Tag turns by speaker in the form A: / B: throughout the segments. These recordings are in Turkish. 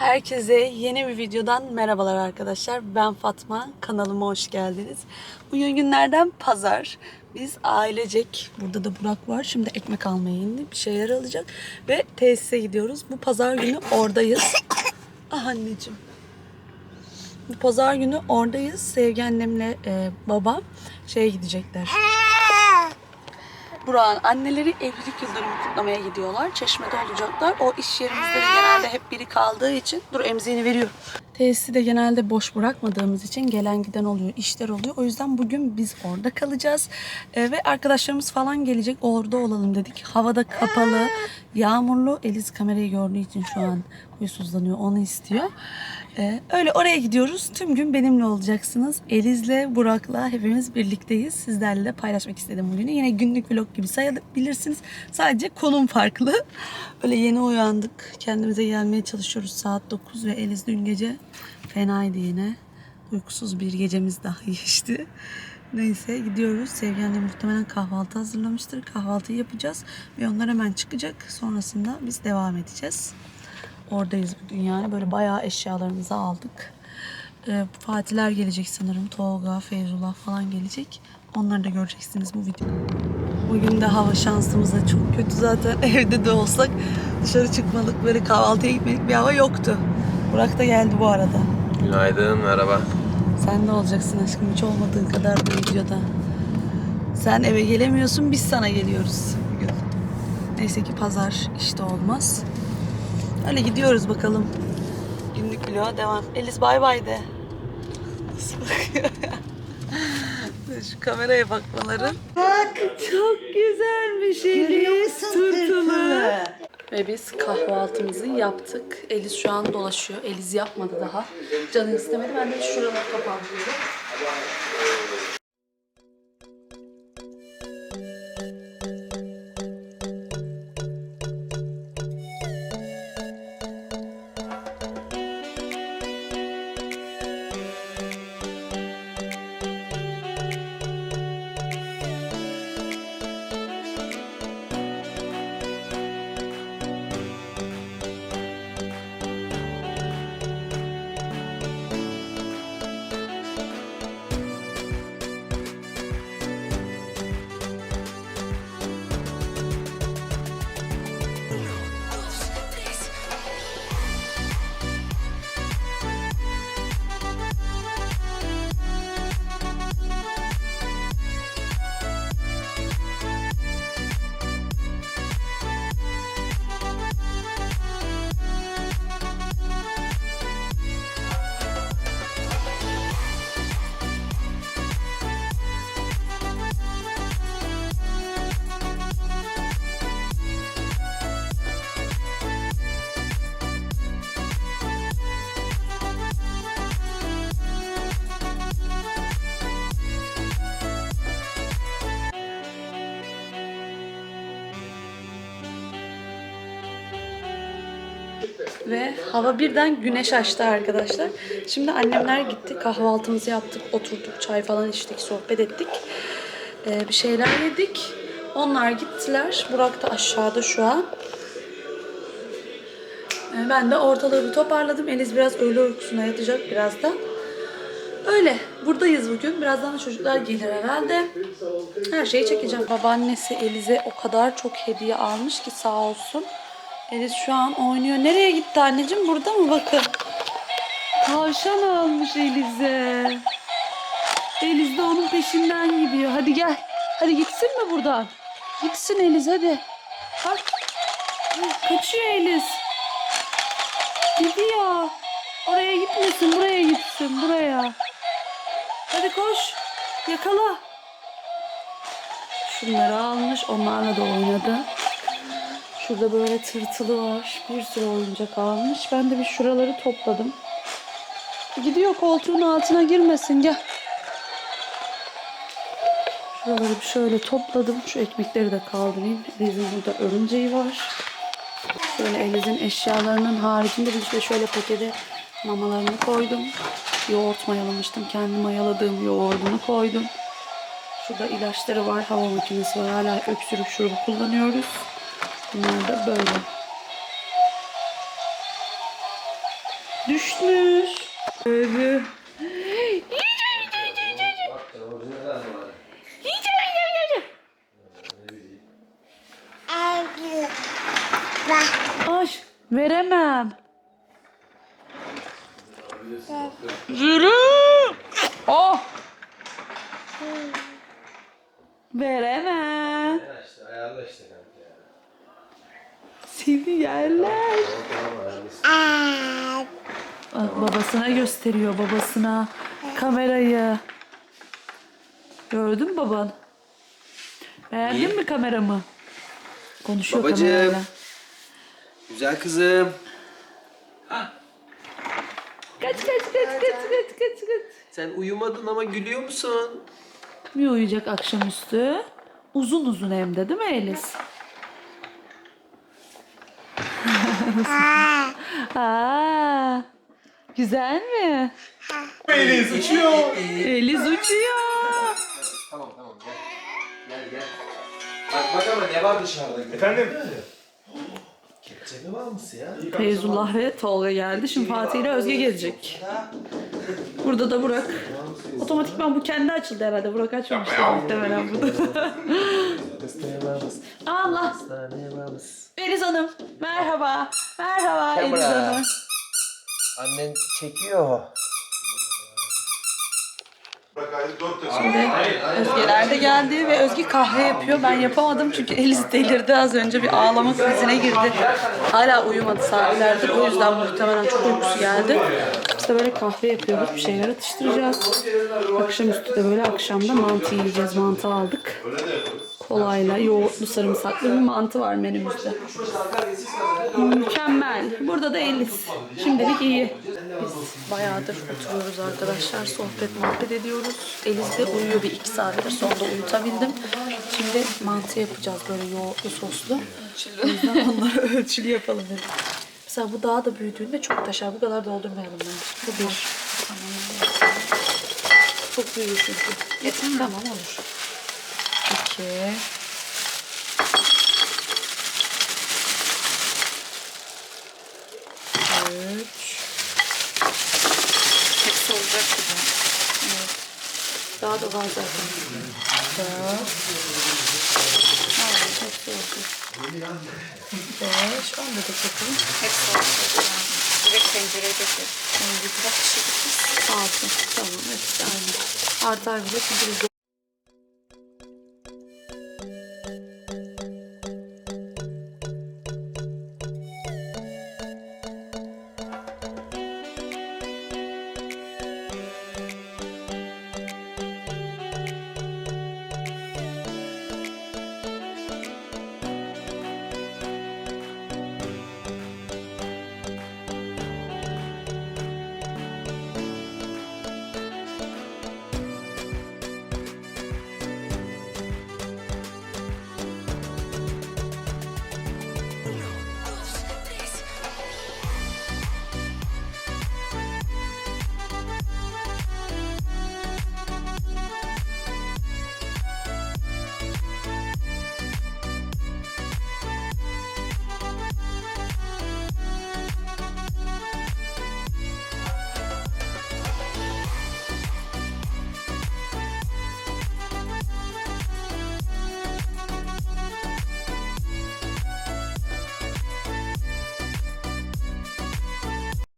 A: Herkese yeni bir videodan merhabalar arkadaşlar. Ben Fatma. Kanalıma hoş geldiniz. Bugün günlerden pazar. Biz ailecek, burada da Burak var. Şimdi ekmek almaya indi. Bir şeyler alacak. Ve tesise gidiyoruz. Bu pazar günü oradayız. Ah anneciğim. Bu pazar günü oradayız. Sevgi annemle e, babam şeye gidecekler. Burak'ın anneleri evlilik yıldönümü kutlamaya gidiyorlar. Çeşme'de olacaklar. O iş yerimizde de genelde hep biri kaldığı için dur emziğini veriyorum. Tesisi de genelde boş bırakmadığımız için gelen giden oluyor, işler oluyor. O yüzden bugün biz orada kalacağız. Ee, ve arkadaşlarımız falan gelecek. Orada olalım dedik. Havada kapalı, yağmurlu. Eliz kamerayı gördüğü için şu an huysuzlanıyor. Onu istiyor. Ee, öyle oraya gidiyoruz. Tüm gün benimle olacaksınız. Eliz'le, Burak'la hepimiz birlikteyiz. Sizlerle de paylaşmak istedim bugünü. Yine günlük vlog gibi sayabilirsiniz. Sadece konum farklı. Öyle yeni uyandık. Kendimize gelmeye çalışıyoruz. Saat 9 ve Eliz dün gece fenaydı yine. Uykusuz bir gecemiz daha geçti. Neyse gidiyoruz. Sevgi annem muhtemelen kahvaltı hazırlamıştır. Kahvaltıyı yapacağız ve onlar hemen çıkacak. Sonrasında biz devam edeceğiz. Oradayız bugün yani. Böyle bayağı eşyalarımızı aldık. Ee, Fatihler gelecek sanırım. Tolga, Feyzullah falan gelecek. Onları da göreceksiniz bu videoda. Bugün de hava şansımız da çok kötü zaten. Evde de olsak dışarı çıkmalık, böyle kahvaltıya gitmelik bir hava yoktu. Burak da geldi bu arada.
B: Günaydın, merhaba.
A: Sen de olacaksın aşkım hiç olmadığın kadar bu videoda. Sen eve gelemiyorsun biz sana geliyoruz bugün. Neyse ki pazar işte olmaz. Öyle gidiyoruz bakalım. Günlük vloga devam. Eliz bay bay de. Nasıl bakıyor ya? Şu kameraya bakmaları. Bak çok güzelmiş Eliz. Tırtılı. Ve biz kahvaltımızı yaptık. Eliz şu an dolaşıyor. Eliz yapmadı daha. Canı istemedi. Ben de şuraları toparlıyorum. Ve hava birden güneş açtı arkadaşlar. Şimdi annemler gitti. Kahvaltımızı yaptık. Oturduk. Çay falan içtik. Sohbet ettik. Ee, bir şeyler yedik. Onlar gittiler. Burak da aşağıda şu an. Ee, ben de ortalığı bir toparladım. Eliz biraz öğle uykusuna yatacak birazdan. Öyle. Buradayız bugün. Birazdan da çocuklar gelir herhalde. Her şeyi çekeceğim. Babaannesi Eliz'e o kadar çok hediye almış ki sağ olsun. Eliz şu an oynuyor. Nereye gitti anneciğim? Burada mı bakın? Tavşan almış Eliz'e. Eliz de onun peşinden gidiyor. Hadi gel. Hadi gitsin mi buradan? Gitsin Eliz hadi. Bak. Kaçıyor Eliz. Gidiyor. Oraya gitmesin. Buraya gitsin. Buraya. Hadi koş. Yakala. Şunları almış. Onlarla da oynadı. Şurada böyle tırtılı var. Bir sürü oyuncak almış. Ben de bir şuraları topladım. Gidiyor koltuğun altına girmesin. Gel. Şuraları bir şöyle topladım. Şu ekmekleri de kaldırayım. Eliz'in burada örümceği var. Şöyle Eliz'in eşyalarının haricinde bir de şöyle pakete mamalarını koydum. Yoğurt mayalamıştım. Kendi mayaladığım yoğurdunu koydum. Şurada ilaçları var. Hava makinesi var. Hala öksürük şurubu kullanıyoruz. Bunlar da böyle. Düşmüş. Öyle. Ay veremem. Yürü. Oh. Veremem.
B: Ya işte ayarla işte kanka ya.
A: Seni yerler. Bak babasına gösteriyor babasına kamerayı. Gördün mü baban? Beğendin mi kameramı? Konuşuyor
B: Babacığım.
A: kamerayla.
B: Güzel kızım.
A: Kaç kaç kaç kaç kaç kaç kaç.
B: Sen uyumadın ama gülüyor musun?
A: Bir uyuyacak akşamüstü. Uzun uzun hem de değil mi Elis? Aa, güzel mi?
C: Elis uçuyor.
A: Elis uçuyor.
B: Tamam tamam gel. Gel gel. Bak bak ama ne var dışarıda?
C: Efendim?
B: Kepçe mi var mısın ya?
A: Feyzullah ve Tolga geldi. Şimdi Fatih ile Özge gelecek. Burada da Burak. Otomatikman bu kendi açıldı herhalde. Burak açmamıştı muhtemelen burada. Allah.
B: Hastaneye var mısın?
A: Eliz Hanım. Merhaba. Merhaba
B: Kamera.
A: Hanım.
B: Annen çekiyor.
A: Şimdi Özgeler de geldi ve Özge kahve yapıyor. Ben yapamadım çünkü Eliz delirdi az önce bir ağlama krizine girdi. Hala uyumadı saatlerdir. O yüzden muhtemelen çok uykusu geldi. De böyle kahve yapıyoruz. Bir şeyler atıştıracağız. Akşamüstü de böyle akşamda mantı yiyeceğiz. Mantı aldık. Kolayla yoğurtlu sarımsaklı bir mantı var menümüzde. Mükemmel. Burada da Elis. Şimdilik iyi. Biz bayağıdır oturuyoruz arkadaşlar. Sohbet muhabbet ediyoruz. Elis de uyuyor bir iki saattir. Sonra da uyutabildim. Şimdi mantı yapacağız böyle yoğurtlu soslu. O onları ölçülü yapalım dedim. Mesela bu daha da büyüdüğünde çok taşar. Bu kadar doldurmayalım bence. Bu bir. Tamam. Çok büyüyor çünkü. Yeter Tamam olur. İki. Üç. Hepsi olacak gibi. Evet. Daha da var zaten. Dört. Beş. Onu da çekelim.
D: Hepsi olacak. Direkt tencereye döküyoruz.
A: Bak Altı. Tamam hepsi aynı. Artar bile çünkü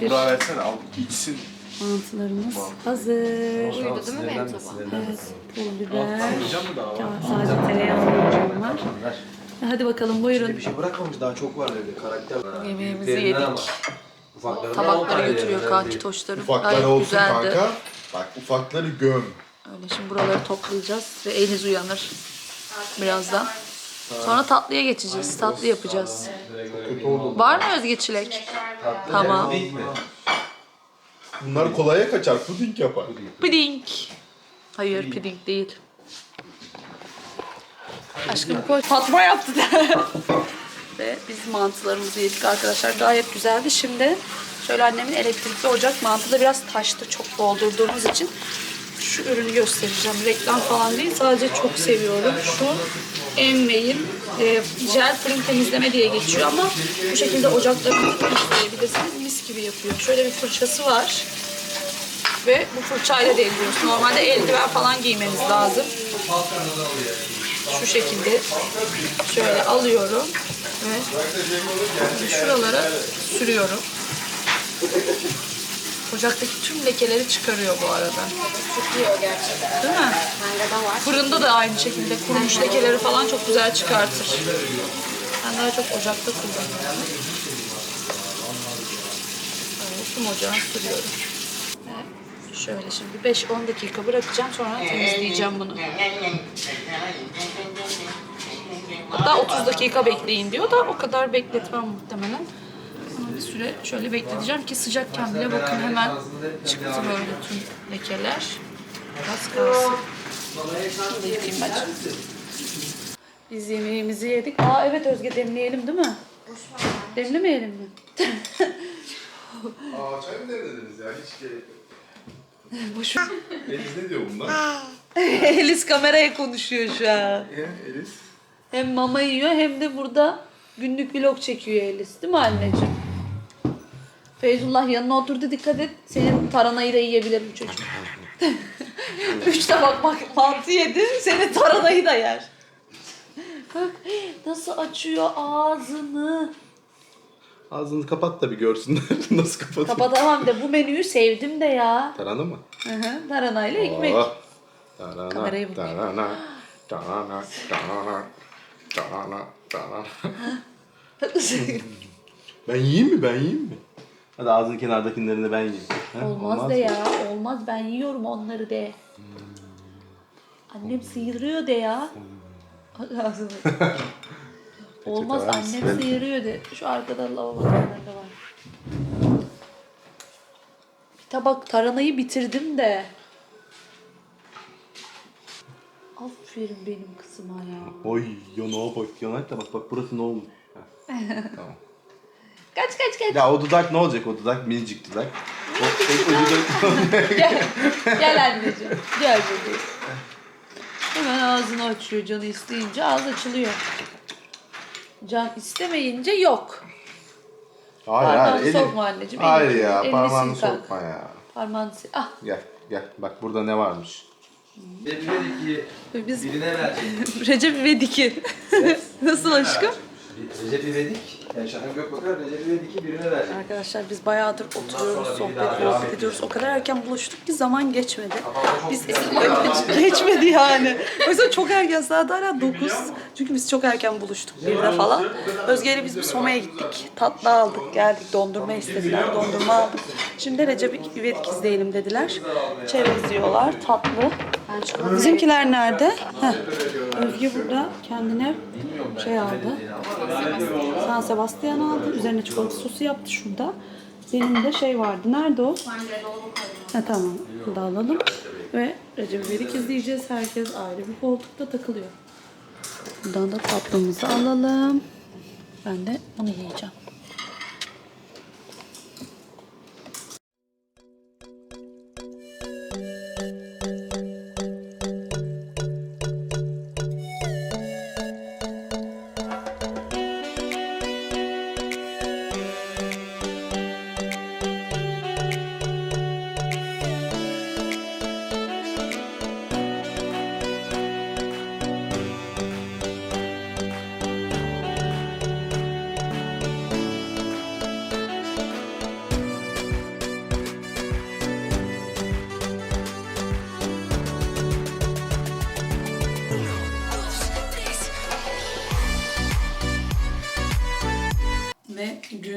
C: Burak'a versene al içsin.
A: mantılarımız hazır.
D: Uyudu değil mi benim tabağım?
A: Evet, pul biber. Ya, sadece tereyağı koyacağım var. Hadi bakalım buyurun.
B: Bir şey bırakmamış daha çok var dedi karakter.
A: Yemeğimizi yedik.
B: on
A: Tabakları götürüyor kanki toşları.
C: Ufaklar
A: Gayet
C: olsun
A: güzeldi.
C: kanka. Bak ufakları göm.
A: Öyle şimdi buraları toplayacağız ve Eliz uyanır birazdan. Sonra tatlıya geçeceğiz. Tatlı yapacağız.
C: Kötü oldu.
A: Var mı Özge çilek? Tamam.
C: Bunlar kolaya kaçar. Puding yapar.
A: Puding. Hayır puding değil. Aşkım koy. Fatma yaptı de. Ve biz mantılarımızı yedik arkadaşlar. Gayet güzeldi. Şimdi şöyle annemin elektrikli ocak mantıda biraz taştı çok doldurduğumuz için. Şu ürünü göstereceğim. Reklam falan değil. Sadece çok seviyorum. Şu Envey'in e, jel fırın temizleme diye geçiyor ama bu şekilde ocaklarınızı temizleyebilirsiniz. Mis gibi yapıyor. Şöyle bir fırçası var. Ve bu fırçayla değdiriyorsun. Normalde eldiven falan giymeniz lazım. Şu şekilde şöyle alıyorum ve şuralara sürüyorum. Ocaktaki tüm lekeleri çıkarıyor bu arada.
D: Çok iyi o gerçekten.
A: Değil mi?
D: Bende de var.
A: Fırında da aynı şekilde kurumuş lekeleri falan çok güzel çıkartır. Ben daha çok ocakta kullanıyorum. Böyle tüm ocağa sürüyorum. Şöyle şimdi 5-10 dakika bırakacağım sonra temizleyeceğim bunu. Hatta 30 dakika bekleyin diyor da o kadar bekletmem muhtemelen. Süre şöyle bekleteceğim ki sıcakken bile bakın hemen çıktı böyle tüm lekeler. Az kalsın. Biz yemeğimizi yedik. Aa evet Özge demleyelim değil mi? Demlemeyelim mi?
C: Aa çay mı demlediniz ya? Hiç gerek yok.
A: Boş
C: Eliz ne diyor bunlar?
A: Elis kameraya konuşuyor şu an.
C: Eliz.
A: Hem mama yiyor hem de burada günlük vlog çekiyor Elis. Değil mi anneciğim? Feyzullah yanına oturdu dikkat et. Senin taranayı da yiyebilir bu çocuk. Üç tabak bak- mantı yedi. Senin taranayı da yer. Bak nasıl açıyor ağzını.
C: Ağzını kapat da bir görsünler nasıl kapatıyor.
A: Kapatamam de bu menüyü sevdim de ya.
C: Tarhana mı?
A: Hı hı, taranayla ekmek.
C: Oh. Tarhana,
A: Kamerayı bul.
C: tarhana, tarhana, tarhana, tarhana, tarhana. Ben yiyeyim mi? Ben yiyeyim mi? Hadi ağzının kenardakilerini de ben yiyeyim.
A: Olmaz,
C: mı?
A: de ya. Olmaz ben yiyorum onları de. Annem sıyırıyor de ya. Ağzını. Olmaz
C: Peçete var mısın?
A: annem sıyırıyor de. Şu arkada lavabo kenarında var. Bir tabak taranayı bitirdim de. Aferin benim kızıma ya.
C: Oy yanağa bak. Yanak da bak bak burası ne olmuş. Tamam.
A: Kaç kaç kaç.
C: Ya o dudak ne olacak o dudak? Minicik dudak. O, o, o dudak...
A: Gel. Gel anneciğim. Gel bebeğim. Hemen ağzını açıyor canı isteyince ağız açılıyor. Can istemeyince yok.
C: hayır
A: Parmağını
C: hayır.
A: sokma anneciğim,
C: Hayır
A: elini-
C: ya
A: elini
C: parmağını
A: sil kanka.
C: sokma ya.
A: Parmağını sil. Ah
C: Gel gel bak burada ne varmış.
B: Dedi ki
A: biz
B: birine verecek.
A: Recep İvedik'i. Nasıl aşkım?
B: Recep İvedik. Yani Şahan Gökbakar Recep İvedik'i birine verecek.
A: Arkadaşlar biz bayağıdır oturuyoruz,
B: bir
A: sohbet muhabbet ediyoruz. O kadar erken buluştuk ki zaman geçmedi. Biz geçmedi yani. O yüzden çok erken saat hala 9. Çünkü biz çok erken buluştuk birde falan. Özge ile biz bir Soma'ya gittik. Tatlı aldık, geldik. Dondurma istediler. Dondurma aldık. Şimdi Recep İvedik izleyelim dediler. Çerez yiyorlar, tatlı. Bizimkiler nerede? Heh. Özge burada kendine şey aldı. San Sebastian aldı. Üzerine çikolata sosu yaptı şurada. Benim de şey vardı. Nerede o? Ha tamam. Bunu da alalım. Ve Recep İvedik izleyeceğiz. Herkes ayrı bir koltukta takılıyor. Buradan da tatlımızı alalım. Ben de bunu yiyeceğim.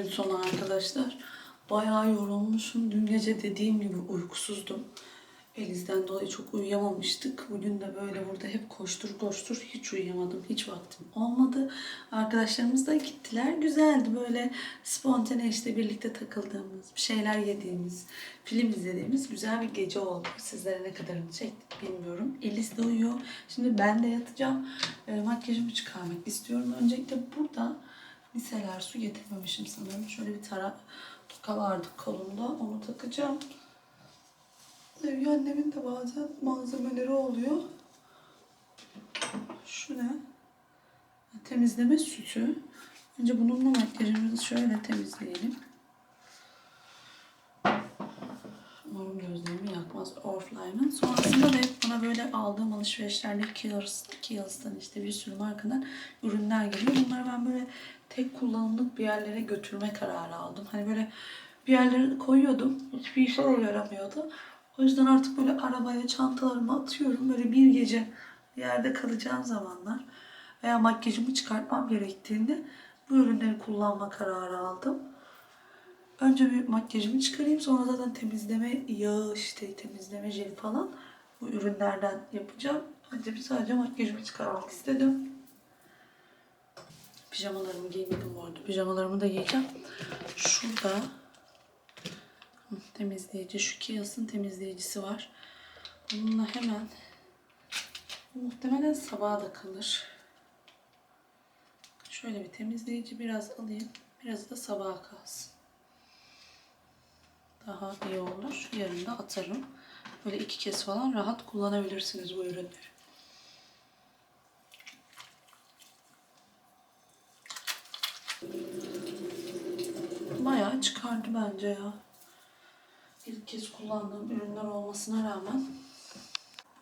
A: Ve gün sonu arkadaşlar. Bayağı yorulmuşum. Dün gece dediğim gibi uykusuzdum. Eliz'den dolayı çok uyuyamamıştık. Bugün de böyle burada hep koştur koştur hiç uyuyamadım. Hiç vaktim olmadı. Arkadaşlarımız da gittiler. Güzeldi böyle spontane işte birlikte takıldığımız, bir şeyler yediğimiz, film izlediğimiz güzel bir gece oldu. Sizlere ne kadarını çektik bilmiyorum. Eliz de uyuyor. Şimdi ben de yatacağım. E, makyajımı çıkarmak istiyorum. Öncelikle burada miseler su getirmemişim sanırım. Şöyle bir tara toka vardı kolumda. Onu takacağım. Sevgi annemin de bazen malzemeleri oluyor. Şu ne? temizleme sütü. Önce bununla makyajımızı şöyle temizleyelim. Umarım gözlerimi yakmaz Oriflame'ın. Sonrasında da hep bana böyle aldığım alışverişlerde Kiehl's, Kiehl's'tan işte bir sürü markadan ürünler geliyor. Bunları ben böyle tek kullanımlık bir yerlere götürme kararı aldım. Hani böyle bir yerlere koyuyordum. Hiçbir işe de yaramıyordu. O yüzden artık böyle arabaya çantalarımı atıyorum. Böyle bir gece yerde kalacağım zamanlar veya makyajımı çıkartmam gerektiğinde bu ürünleri kullanma kararı aldım. Önce bir makyajımı çıkarayım sonra zaten temizleme yağı işte temizleme jeli falan bu ürünlerden yapacağım. Önce bir sadece makyajımı çıkarmak istedim. Pijamalarımı giymedim bu arada. Pijamalarımı da giyeceğim. Şurada temizleyici, şu Kiehl's'ın temizleyicisi var. Bununla hemen muhtemelen sabaha da kalır. Şöyle bir temizleyici biraz alayım. Biraz da sabaha kalsın daha iyi olur. Yarın da atarım. Böyle iki kez falan rahat kullanabilirsiniz bu ürünleri. Bayağı çıkardı bence ya. İlk kez kullandığım ürünler olmasına rağmen.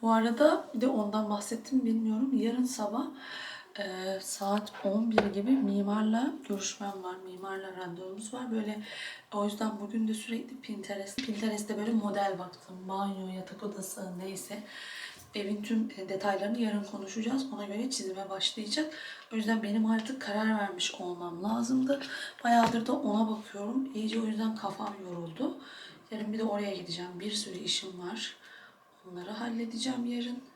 A: Bu arada bir de ondan bahsettim bilmiyorum. Yarın sabah e, saat 11 gibi mimarla görüşmem var. Mimarla randevumuz var. Böyle o yüzden bugün de sürekli Pinterest. Pinterest'te böyle model baktım. Banyo, yatak odası neyse. Evin tüm e, detaylarını yarın konuşacağız. Ona göre çizime başlayacak. O yüzden benim artık karar vermiş olmam lazımdı. Bayağıdır da ona bakıyorum. İyice o yüzden kafam yoruldu. Yarın bir de oraya gideceğim. Bir sürü işim var. Onları halledeceğim yarın.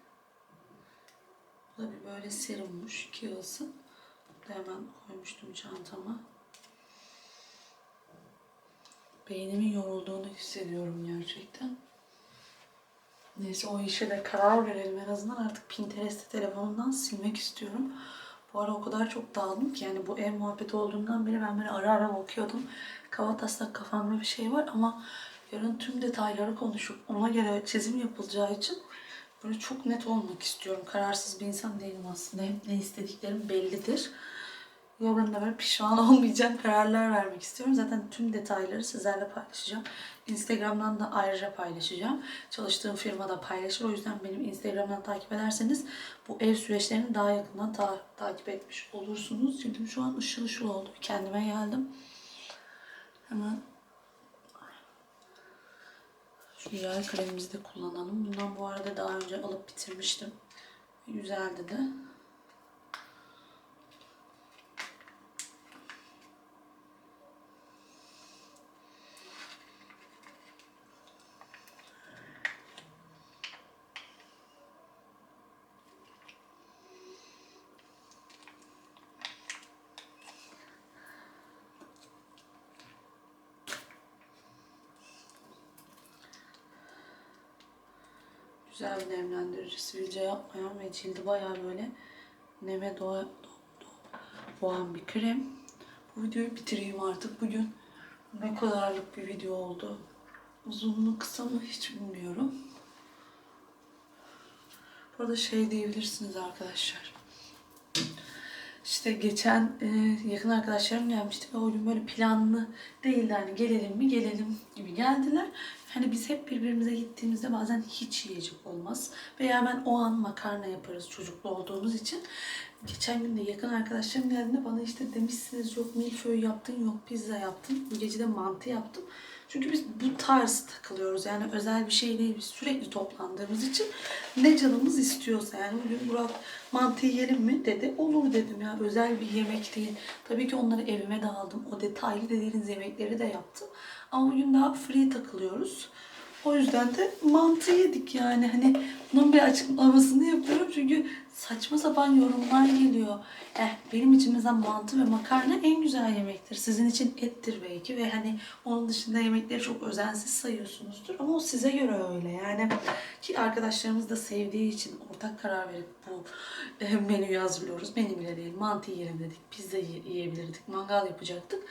A: Bu da bir böyle serummuş. Bu da hemen koymuştum çantama. Beynimin yorulduğunu hissediyorum gerçekten. Neyse o işe de karar verelim en azından artık Pinterest'i telefonumdan silmek istiyorum. Bu ara o kadar çok dağıldım ki yani bu ev muhabbeti olduğundan beri ben böyle ara ara bakıyordum. Kafa taslak kafamda bir şey var ama yarın tüm detayları konuşup ona göre çizim yapılacağı için böyle çok net olmak istiyorum. Kararsız bir insan değilim aslında. Hep ne istediklerim bellidir. Yarın da böyle pişman olmayacağım kararlar vermek istiyorum. Zaten tüm detayları sizlerle paylaşacağım. Instagram'dan da ayrıca paylaşacağım. Çalıştığım firmada paylaşır. O yüzden benim Instagram'dan takip ederseniz bu ev süreçlerini daha yakından ta- takip etmiş olursunuz. Cildim şu an ışıl ışıl oldu. Kendime geldim. Hemen şu yağ kremimizi de kullanalım. Bundan bu arada daha önce alıp bitirmiştim. Güzeldi de. Güzel bir nemlendirici, yapmayan ve cildi bayağı böyle neme doğa, do- do- boğan bir krem. Bu videoyu bitireyim artık. Bugün ne kadarlık bir video oldu. Uzun mu kısa mı hiç bilmiyorum. Bu arada şey diyebilirsiniz arkadaşlar. İşte geçen e, yakın arkadaşlarım gelmişti ve o gün böyle planlı değildi hani gelelim mi gelelim gibi geldiler. Hani biz hep birbirimize gittiğimizde bazen hiç yiyecek olmaz. Veya ben o an makarna yaparız çocuklu olduğumuz için. Geçen gün de yakın arkadaşlarım geldiğinde bana işte demişsiniz yok milföy yaptın yok pizza yaptın. Bu gece de mantı yaptım. Çünkü biz bu tarz takılıyoruz. Yani özel bir şey değil. Biz sürekli toplandığımız için ne canımız istiyorsa. Yani bugün Burak mantı yiyelim mi dedi. Olur dedim ya. Özel bir yemek değil. Tabii ki onları evime de aldım. O detaylı dediğiniz yemekleri de yaptım. Ama bugün daha free takılıyoruz. O yüzden de mantı yedik yani. Hani bunun bir açıklamasını yapıyorum çünkü saçma sapan yorumlar geliyor. Eh benim için mesela mantı ve makarna en güzel yemektir. Sizin için ettir belki ve hani onun dışında yemekleri çok özensiz sayıyorsunuzdur. Ama o size göre öyle yani. Ki arkadaşlarımız da sevdiği için ortak karar verip bu eh, menüyü hazırlıyoruz. Benim bile değil mantı yiyelim dedik. Pizza yi- yiyebilirdik. Mangal yapacaktık.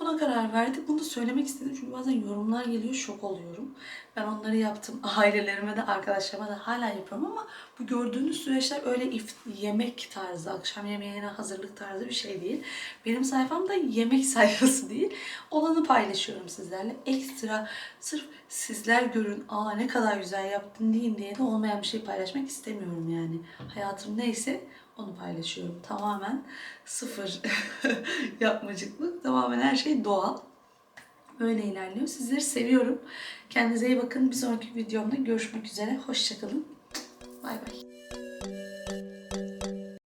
A: Buna karar verdik. Bunu söylemek istedim çünkü bazen yorumlar geliyor şok oluyorum. Ben onları yaptım. Ailelerime de arkadaşlarıma da hala yapıyorum ama bu gördüğünüz süreçler öyle if- yemek tarzı, akşam yemeğine hazırlık tarzı bir şey değil. Benim sayfam da yemek sayfası değil. Olanı paylaşıyorum sizlerle. Ekstra sırf sizler görün, aa ne kadar güzel yaptın deyin diye de olmayan bir şey paylaşmak istemiyorum yani. Hayatım neyse onu paylaşıyorum. Tamamen sıfır yapmacıklık. Tamamen her şey doğal. Böyle ilerliyor. Sizleri seviyorum. Kendinize iyi bakın. Bir sonraki videomda görüşmek üzere. Hoşçakalın. Bay bay.